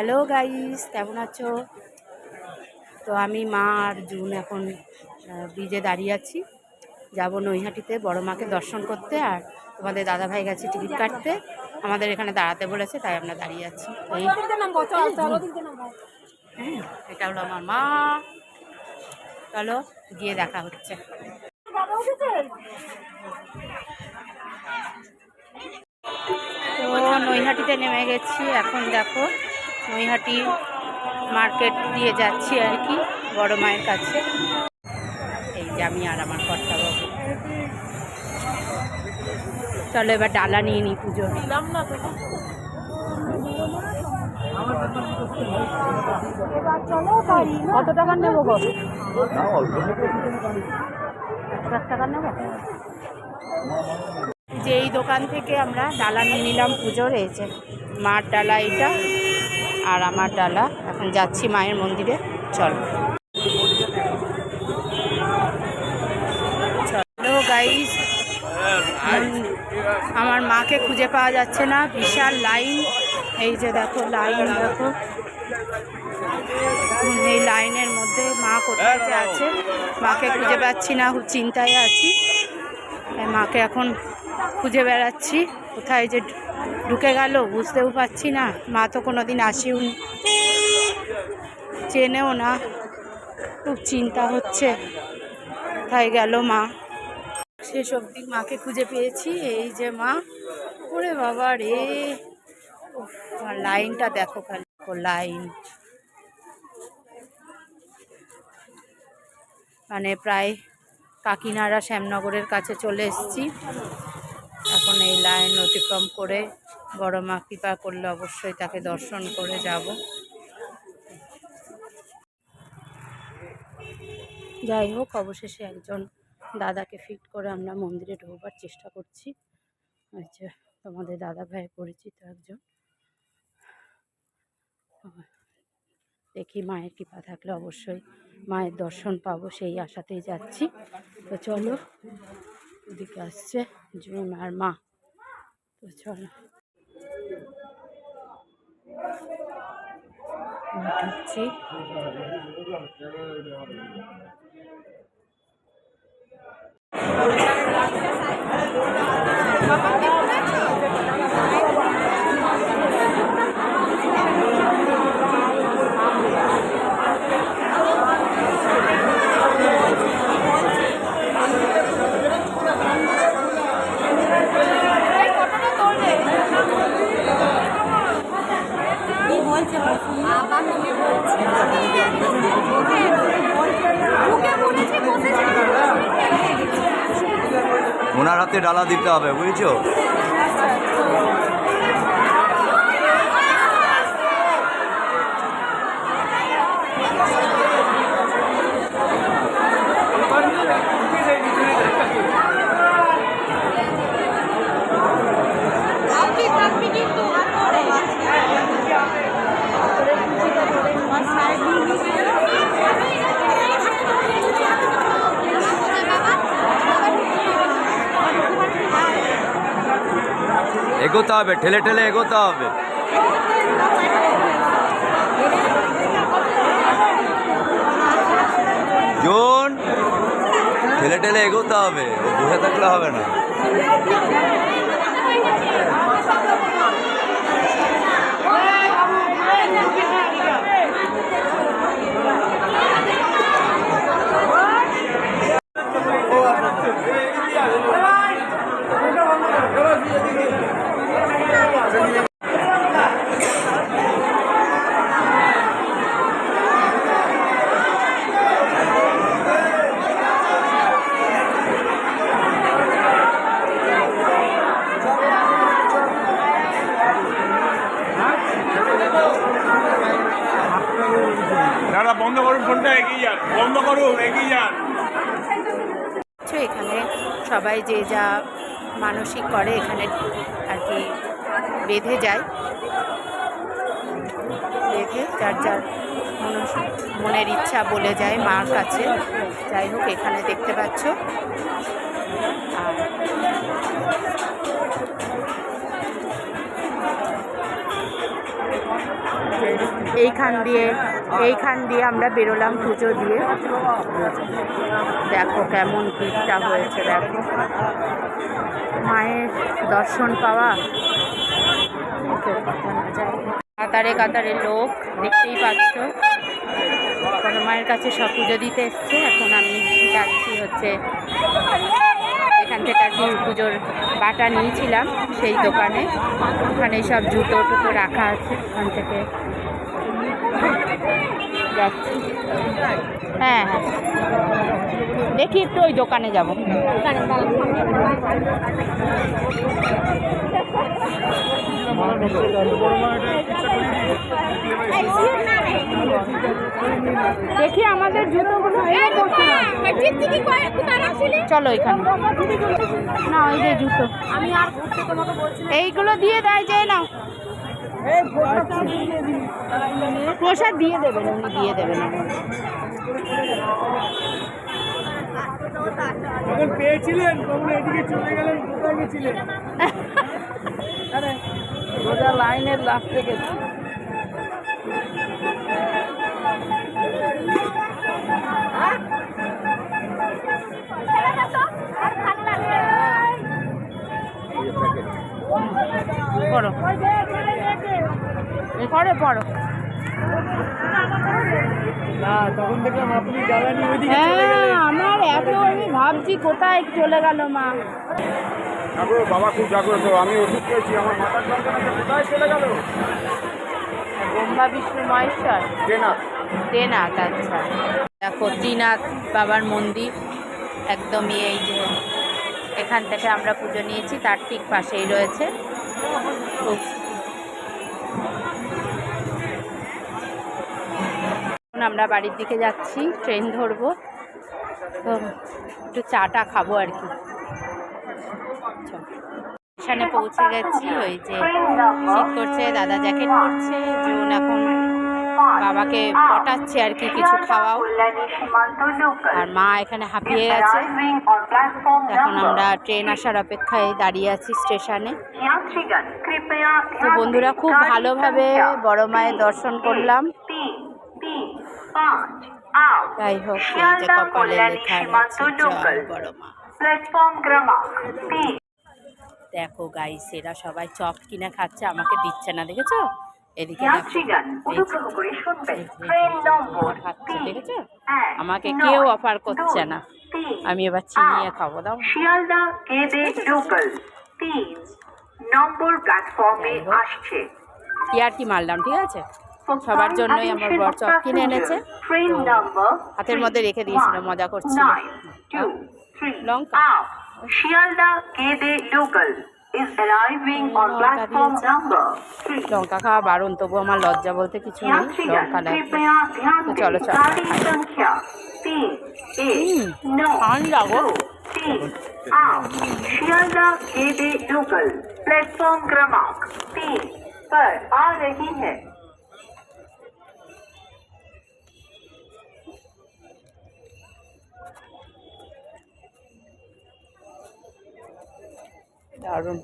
Hello guys কেমন আছো? তো আমি মা আর জুন এখন ব্রিজে দাঁড়িয়ে আছি। যাব নৈহাটিতে বড় মাকে দর্শন করতে আর তোমাদের দাদা ভাই গেছে টিকিট কাটতে। আমাদের এখানে দাঁড়াতে বলেছে তাই আমরা দাঁড়িয়ে আছি। হ্যাঁ, এটা হলো আমার মা। চলো গিয়ে দেখা হচ্ছে। তো নৈহাটিতে নেমে গেছি এখন দেখো। নৈহাটি মার্কেট দিয়ে যাচ্ছি আর কি বড় মায়ের কাছে। এই যে আমি আর আমার কর্তাবাবু। চলো এবার ডালা নিয়ে নিই পুজো। কত টাকা নেব গো? একশো এক টাকা নেব? যে এই দোকান থেকে আমরা ডালা নিয়ে নিলাম পুজোর এই যে মার ডালা এইটা আর আমার ডালা। এখন যাচ্ছি মায়ের মন্দিরে। চল। চলো আমার মাকে খুঁজে পাওয়া যাচ্ছে না। বিশাল লাইন। এই যে দেখো, লাইন দেখো। এই লাইনের মধ্যে মা কোথায় আছে, মাকে খুঁজে পাচ্ছি না, চিন্তায় আছি। মাকে এখন খুঁজে বেড়াচ্ছি। কোথায় যে ঢুকে গেল বুঝতেও পারছি না। মা তো কোনো দিন আসেও। চেনেও না। খুব চিন্তা হচ্ছে। কোথায় গেল মা? শেষ অবধি মাকে খুঁজে পেয়েছি। এই যে মা। ওরে বাবা রে। লাইনটা দেখো খালি। লাইন। মানে প্রায় কাকিনাড়া শ্যামনগরের কাছে চলে এসেছি। এই লাইন অতিক্রম করে বড় মা কৃপা করলে অবশ্যই তাকে দর্শন করে যাব। যাই হোক, অবশেষে একজন দাদাকে ফিট করে আমরা মন্দিরে ঢোকবার চেষ্টা করছি। আচ্ছা তোমাদের দাদা ভাই পরিচিত একজন। দেখি মায়ের কৃপা থাকলে অবশ্যই মায়ের দর্শন পাবো, সেই আশাতেই যাচ্ছি। তো চলো ওদিকে আসছে জুন আর মা। তো চলো ওনার হাতে ডালা দিতে হবে বুঝেছ? এগোতে হবে, ঠেলে ঠেলে এগোতে হবে। জোন, ঠেলে ঠেলে এগোতে হবে ও বসে থাকলে হবে না দাদা বন্ধ করুন ফোনটা এগিয়ে যান বন্ধ এখানে সবাই যে যা মানসিক করে এখানে আর কি বেঁধে যায়। বেঁধে যার যার মনের ইচ্ছা বলে যায় মার কাছে। যাই হোক, এখানে দেখতে পাচ্ছ। আর এইখান দিয়ে এইখান দিয়ে আমরা বেরোলাম পুজো দিয়ে। দেখো কেমন ভিড়টা হয়েছে, দেখো। মায়ের দর্শন পাওয়া। কাতারে কাতারে লোক, দেখতেই পাচ্ছ। মায়ের কাছে সব পুজো দিতে এসছে। এখন আমি যাচ্ছি হচ্ছে এখান থেকে আর কি পুজোর বাটা নিয়েছিলাম, সেই দোকানে। ওখানে সব জুতো টুতো রাখা আছে, ওখান থেকে যাচ্ছি। হ্যাঁ হ্যাঁ। দেখি একটু ওই দোকানে যাব। দেখি আমাদের জুতোগুলো চলো এখানে। না ওই যে জুতো। আমি আর এইগুলো দিয়ে দেয় যে না প্রসাদ দিয়ে দেবেন উনি দিয়ে দেবেন। পেয়েছিলেন এদিকে চলে গেলেন কোথায় গেছিলেন? লাইনের লাস্টে গেছি। পড়ো পড়ো পড়ো না তখন দেখলাম আপনি জ্বালানি ওইদিকে চলে হ্যাঁ আমার এত আমি ভাবছি কোথায় চলে গেল মা। ঠাকুর বাবা খুব জাগ্রত। আমি ওষুধ খেয়েছি আমার মাথার যন্ত্রণাটা কোথায় চলে গেল? ব্রহ্মা বিষ্ণু মহেশ্বর? না তেনাথ আচ্ছা। দেখো ত্রিনাথ বাবার মন্দির একদমই এই যে এখান থেকে আমরা পুজো নিয়েছি তার ঠিক পাশেই রয়েছে। আমরা বাড়ির দিকে যাচ্ছি ট্রেন ধরবো তো একটু চাটা খাব আর কি। স্টেশনে পৌঁছে গেছি, ওই যে শীত করছে, দাদা জ্যাকেট পরছে, জুন এখন বাবাকে পটাচ্ছে আর কি কিছু খাওয়াও। আর মা এখানে হাঁপিয়ে গেছে। এখন আমরা ট্রেন আসার অপেক্ষায় দাঁড়িয়ে আছি স্টেশনে। তো বন্ধুরা, খুব ভালোভাবে বড় মায়ের দর্শন করলাম। যাই হোক বড় মা। দেখো গাই সেরা সবাই চপ কিনে খাচ্ছে, আমাকে দিচ্ছে না, দেখেছ? এদিকে দেখেছ? আমাকে কেউ অফার করছে না। আমি এবার চিনিয়ে। খাব দাও। শিয়ালদা কেদে লোকাল তিন নম্বর প্ল্যাটফর্মে আসছে। কি আর কি মারলাম ঠিক আছে? সবার জন্যই আমার বর চপ কিনে এনেছে। হাতের মধ্যে রেখে দিয়েছিল মজা করছিল। লঙ্কা। শিয়ালদা কেদে লোকাল। লঙ্কা platform দিয়েছে। number 3 লঙ্কা খাওয়া বারণ তবু আমার লজ্জা বলতে কিছু নেই यात्रीगण লঙ্কা লাগবে कृपया ध्यान तो दें चलो, चलो। गाड़ी संख्या तीन एक नौ ঠান্ডা গো दो तीन आठ शियालदा केदे लोकल प्लेटफॉर्म क्रमांक तीन पर आ रही है দারুণ